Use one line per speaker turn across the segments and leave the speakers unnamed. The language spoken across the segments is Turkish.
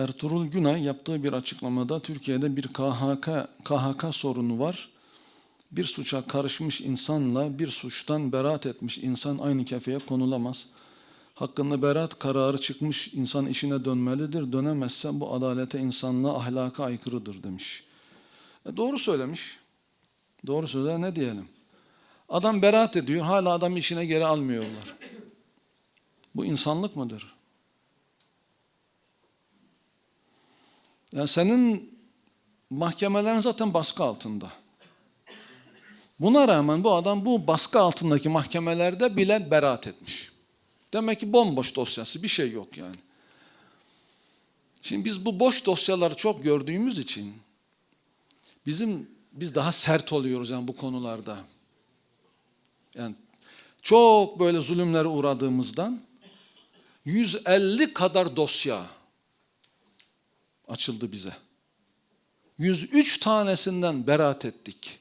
Ertuğrul Günay yaptığı bir açıklamada Türkiye'de bir KHK, KHK sorunu var. Bir suça karışmış insanla bir suçtan beraat etmiş insan aynı kefeye konulamaz. Hakkında beraat kararı çıkmış insan işine dönmelidir. Dönemezse bu adalete, insanlığa, ahlaka aykırıdır demiş. E doğru söylemiş. Doğru söyler ne diyelim. Adam beraat ediyor, hala adam işine geri almıyorlar. Bu insanlık mıdır? Yani senin mahkemelerin zaten baskı altında. Buna rağmen bu adam bu baskı altındaki mahkemelerde bile beraat etmiş. Demek ki bomboş dosyası bir şey yok yani. Şimdi biz bu boş dosyaları çok gördüğümüz için bizim biz daha sert oluyoruz yani bu konularda. Yani çok böyle zulümlere uğradığımızdan 150 kadar dosya açıldı bize. 103 tanesinden beraat ettik.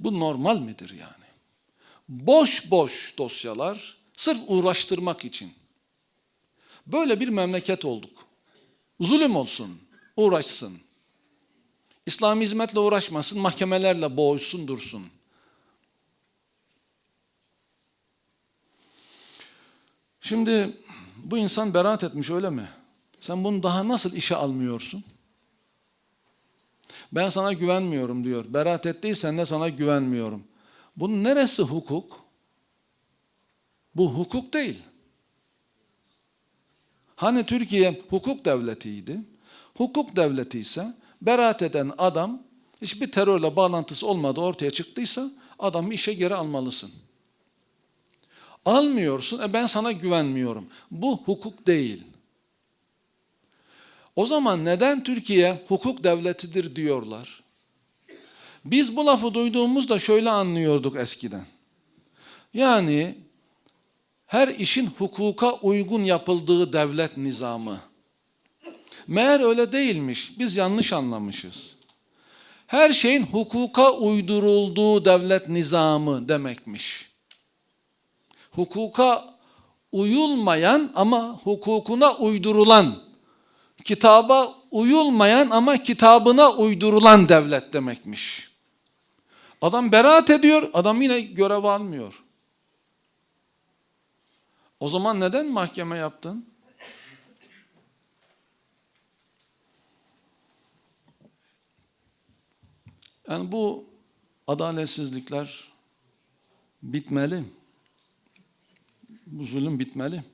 Bu normal midir yani? Boş boş dosyalar sırf uğraştırmak için. Böyle bir memleket olduk. Zulüm olsun, uğraşsın. İslam hizmetle uğraşmasın, mahkemelerle boğuşsun dursun. Şimdi bu insan beraat etmiş öyle mi? Sen bunu daha nasıl işe almıyorsun? Ben sana güvenmiyorum diyor. Beraat ettiysen de sana güvenmiyorum. Bunun neresi hukuk? Bu hukuk değil. Hani Türkiye hukuk devletiydi. Hukuk devleti ise beraat eden adam hiçbir terörle bağlantısı olmadığı ortaya çıktıysa adamı işe geri almalısın. Almıyorsun, e ben sana güvenmiyorum. Bu hukuk değil. O zaman neden Türkiye hukuk devletidir diyorlar? Biz bu lafı duyduğumuzda şöyle anlıyorduk eskiden. Yani her işin hukuka uygun yapıldığı devlet nizamı. Meğer öyle değilmiş. Biz yanlış anlamışız. Her şeyin hukuka uydurulduğu devlet nizamı demekmiş. Hukuka uyulmayan ama hukukuna uydurulan kitaba uyulmayan ama kitabına uydurulan devlet demekmiş. Adam beraat ediyor, adam yine görev almıyor. O zaman neden mahkeme yaptın? Yani bu adaletsizlikler bitmeli. Bu zulüm bitmeli.